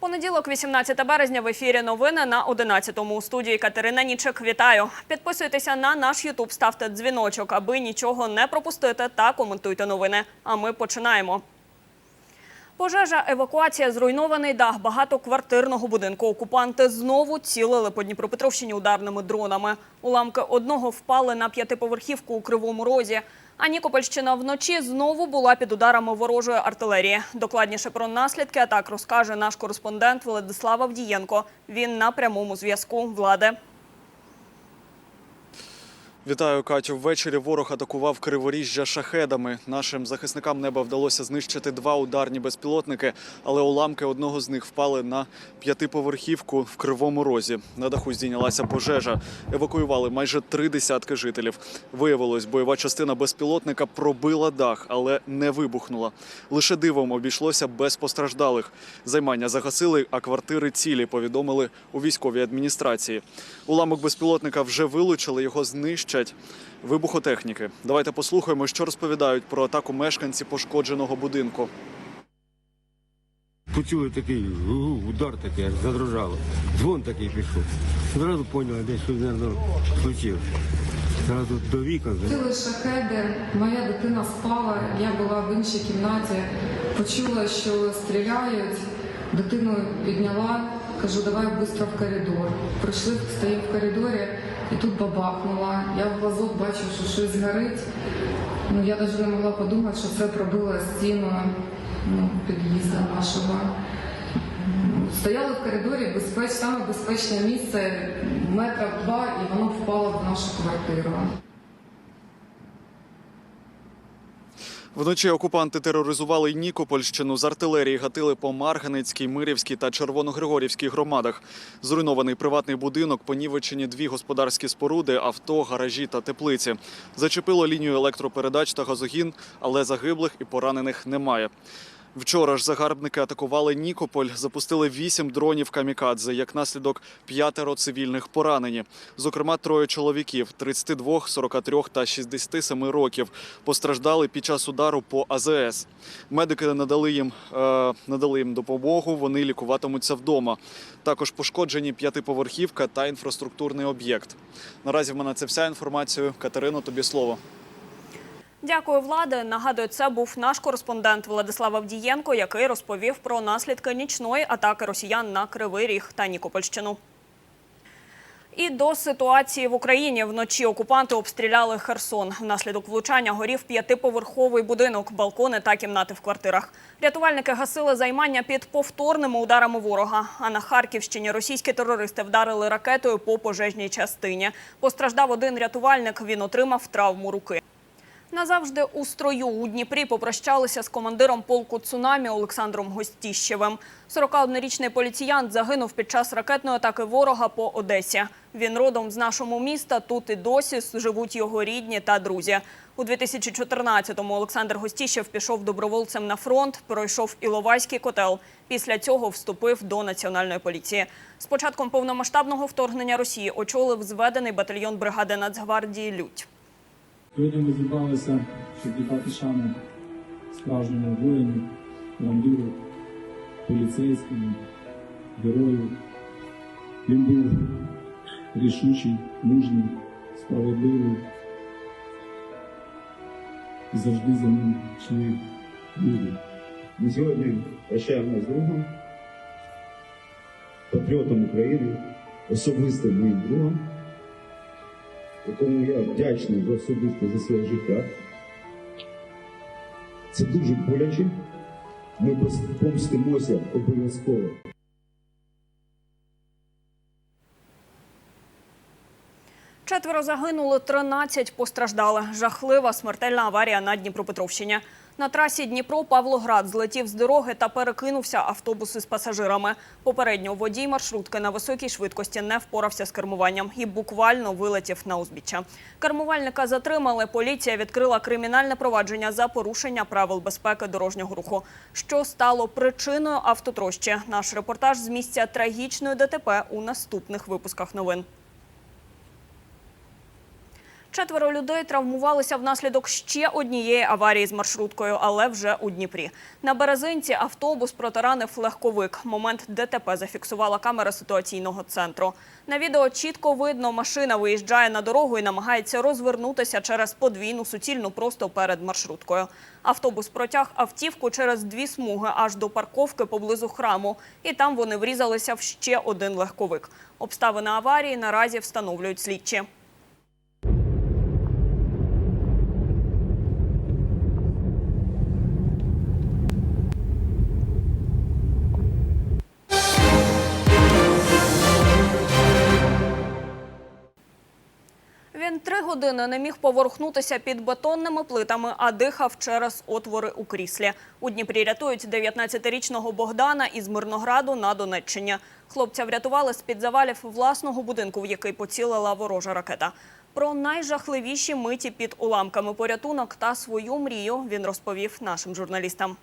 Понеділок, 18 березня, в ефірі новини на 11-му. У студії Катерина Нічик. Вітаю. Підписуйтеся на наш Ютуб, ставте дзвіночок, аби нічого не пропустити та коментуйте новини. А ми починаємо. Пожежа, евакуація, зруйнований дах багатоквартирного будинку. Окупанти знову цілили по Дніпропетровщині ударними дронами. Уламки одного впали на п'ятиповерхівку у Кривому Розі. А Нікопольщина вночі знову була під ударами ворожої артилерії. Докладніше про наслідки атак розкаже наш кореспондент Владислав Авдієнко. Він на прямому зв'язку. Влади. Вітаю, Катю. Ввечері ворог атакував Криворіжжя шахедами. Нашим захисникам неба вдалося знищити два ударні безпілотники, але уламки одного з них впали на п'ятиповерхівку в Кривому Розі. На даху здійнялася пожежа. Евакуювали майже три десятки жителів. Виявилось, бойова частина безпілотника пробила дах, але не вибухнула. Лише дивом обійшлося без постраждалих. Займання загасили, а квартири цілі повідомили у військовій адміністрації. Уламок безпілотника вже вилучили, його знищать вибухотехніки. Давайте послухаємо, що розповідають про атаку мешканці пошкодженого будинку. Почули такий удар такий, аж задрожало. Дзвон такий пішов. Одразу поняли, десь щось, мабуть, случилось. Зразу до вікон. Летіли шахеди, моя дитина спала, я була в іншій кімнаті, почула, що стріляють, дитину підняла, кажу, давай швидко в коридор. Прийшли, стою в коридорі і тут бабахнула. Я в глазок бачу, що щось горить. Ну, я навіть не могла подумати, що це пробило стіну ну, під'їзду нашого. Стояли в коридорі, безпеч, саме безпечне місце, метра два, і воно впало в нашу квартиру. Вночі окупанти тероризували Нікопольщину. З артилерії гатили по Марганецькій, Мирівській та Червоногригорівській громадах. Зруйнований приватний будинок, понівечені дві господарські споруди, авто, гаражі та теплиці. Зачепило лінію електропередач та газогін, але загиблих і поранених немає. Вчора ж загарбники атакували Нікополь, запустили вісім дронів камікадзе. Як наслідок п'ятеро цивільних поранені. Зокрема, троє чоловіків 32, 43 та 67 років постраждали під час удару по АЗС. Медики надали їм, е, надали їм допомогу. Вони лікуватимуться вдома. Також пошкоджені п'ятиповерхівка та інфраструктурний об'єкт. Наразі в мене це вся інформація. Катерино, тобі слово. Дякую, влади. Нагадую, це був наш кореспондент Владислав Авдієнко, який розповів про наслідки нічної атаки росіян на Кривий Ріг та Нікопольщину. І до ситуації в Україні вночі окупанти обстріляли Херсон. Внаслідок влучання горів п'ятиповерховий будинок, балкони та кімнати в квартирах. Рятувальники гасили займання під повторними ударами ворога. А на Харківщині російські терористи вдарили ракетою по пожежній частині. Постраждав один рятувальник. Він отримав травму руки. Назавжди у строю у Дніпрі попрощалися з командиром полку цунамі Олександром Гостіщевим. 41-річний поліціянт загинув під час ракетної атаки ворога по Одесі. Він родом з нашого міста. Тут і досі живуть його рідні та друзі. У 2014-му Олександр Гостіщев пішов добровольцем на фронт, пройшов Іловайський котел. Після цього вступив до національної поліції. З початком повномасштабного вторгнення Росії очолив зведений батальйон бригади Нацгвардії Лють. Сьогодні ми зібралися, щоб віддати шану справжньому воїну, командиру, поліцейському, герою. Він був рішучий, мужній, справедливий. І завжди за ним йшли люди. Ми сьогодні прощаємося з другом, патріотом України, особистим моїм другом, якому я вдячний за особисте за своє життя. Це дуже боляче. Ми помстимося обов'язково. Четверо загинули, 13 постраждали. Жахлива смертельна аварія на Дніпропетровщині. На трасі Дніпро-Павлоград злетів з дороги та перекинувся автобус із пасажирами. Попередньо водій маршрутки на високій швидкості не впорався з кермуванням і буквально вилетів на узбіччя. Кермувальника затримали. Поліція відкрила кримінальне провадження за порушення правил безпеки дорожнього руху. Що стало причиною автотрощі? Наш репортаж з місця трагічної ДТП у наступних випусках новин. Четверо людей травмувалися внаслідок ще однієї аварії з маршруткою, але вже у Дніпрі. На березинці автобус протаранив легковик. Момент ДТП зафіксувала камера ситуаційного центру. На відео чітко видно, машина виїжджає на дорогу і намагається розвернутися через подвійну суцільну просто перед маршруткою. Автобус протяг автівку через дві смуги аж до парковки поблизу храму, і там вони врізалися в ще один легковик. Обставини аварії наразі встановлюють слідчі. Години не міг поворухнутися під бетонними плитами, а дихав через отвори у кріслі. У Дніпрі рятують 19-річного Богдана із Мирнограду на Донеччині. Хлопця врятували з-під завалів власного будинку, в який поцілила ворожа ракета. Про найжахливіші миті під уламками порятунок та свою мрію він розповів нашим журналістам.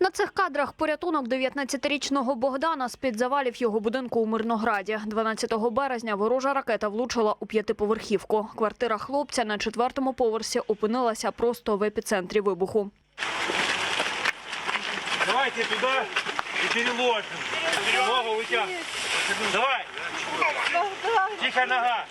На цих кадрах порятунок 19-річного Богдана з-під завалів його будинку у Мирнограді. 12 березня ворожа ракета влучила у п'ятиповерхівку. Квартира хлопця на четвертому поверсі опинилася просто в епіцентрі вибуху. Давайте туда и переложим. Ногу вытягивай. Давай. Тихо нога.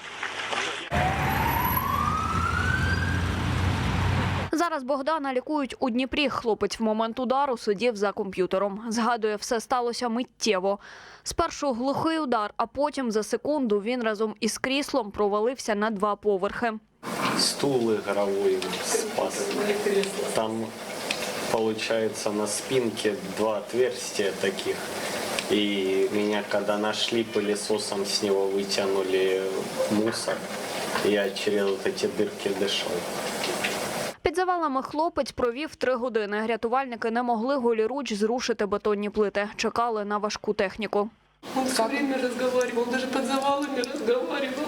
Зараз Богдана лікують у Дніпрі. Хлопець в момент удару сидів за комп'ютером. Згадує, все сталося миттєво. Спершу глухий удар, а потім за секунду він разом із кріслом провалився на два поверхи. стул игровой спас. Там получается на спинке два отверстия таких. И меня когда нашли пылесосом с него вытянули мусор, я через вот эти дырки дышал. Завалами хлопець провів три години. Рятувальники не могли голіруч зрушити бетонні плити. Чекали на важку техніку. Он все время разговаривал, он даже под завалами разговаривал.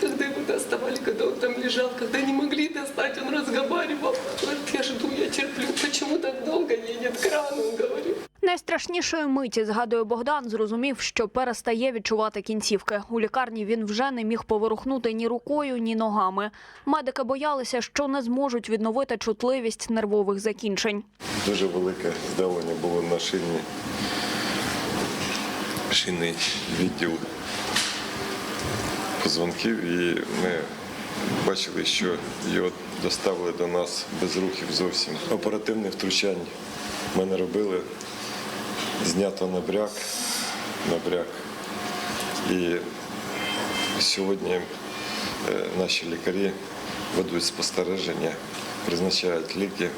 Когда его доставали, когда он там лежал, когда не могли достать, он разговаривал. Говорит, я жду, я терплю. Почему так долго едет кран, он говорит. Найстрашнішої миті, згадує Богдан, зрозумів, що перестає відчувати кінцівки. У лікарні він вже не міг поворухнути ні рукою, ні ногами. Медики боялися, що не зможуть відновити чутливість нервових закінчень. Дуже велике здавлення було на шині, шинний відділ позвонків, і ми бачили, що його доставили до нас без рухів зовсім. Оперативних втручань ми не робили. Знято набряк, набряк. І сьогодні е, наші лікарі ведуть спостереження, призначають ліки,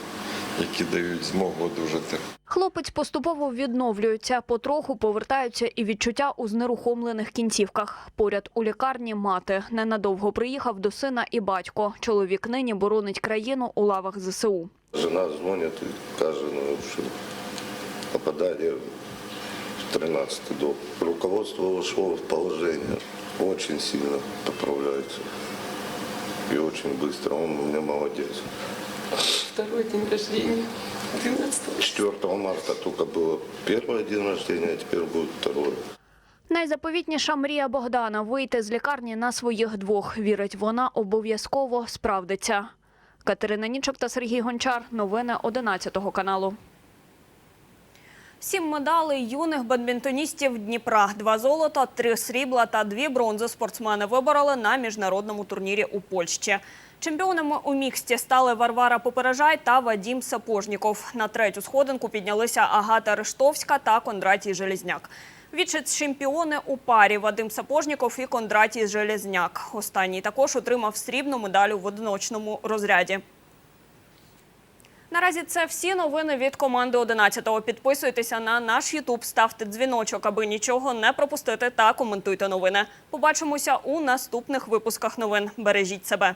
які дають змогу одужати. Хлопець поступово відновлюється, потроху повертаються і відчуття у знерухомлених кінцівках. Поряд у лікарні мати ненадовго приїхав до сина і батько. Чоловік нині боронить країну у лавах ЗСУ. Жена дзвонить і каже, ну, що попадання в 13 дом. Руководство вошло в положение. Очень сильно поправляется. И очень быстро. Он у меня молодец. Второй день рождения, 12 4 марта только было первый день рождения, а теперь будет второй. Найзаповітніша мрія Богдана вийти з лікарні на своїх двох. Вірить, вона обов'язково справдиться. Катерина Нічок та Сергій Гончар. Новини 11 каналу. Сім медалей юних бадмінтоністів Дніпра. Два золота, три срібла та дві бронзи спортсмени вибороли на міжнародному турнірі у Польщі. Чемпіонами у міксті стали Варвара Попережай та Вадім Сапожніков. На третю сходинку піднялися Агата Рештовська та Кондратій Желізняк. Віце-чемпіони у парі Вадим Сапожніков і Кондратій Железняк. Останній також отримав срібну медалю в одиночному розряді. Наразі це всі новини від команди 11-го. Підписуйтеся на наш Ютуб, ставте дзвіночок, аби нічого не пропустити та коментуйте новини. Побачимося у наступних випусках новин. Бережіть себе.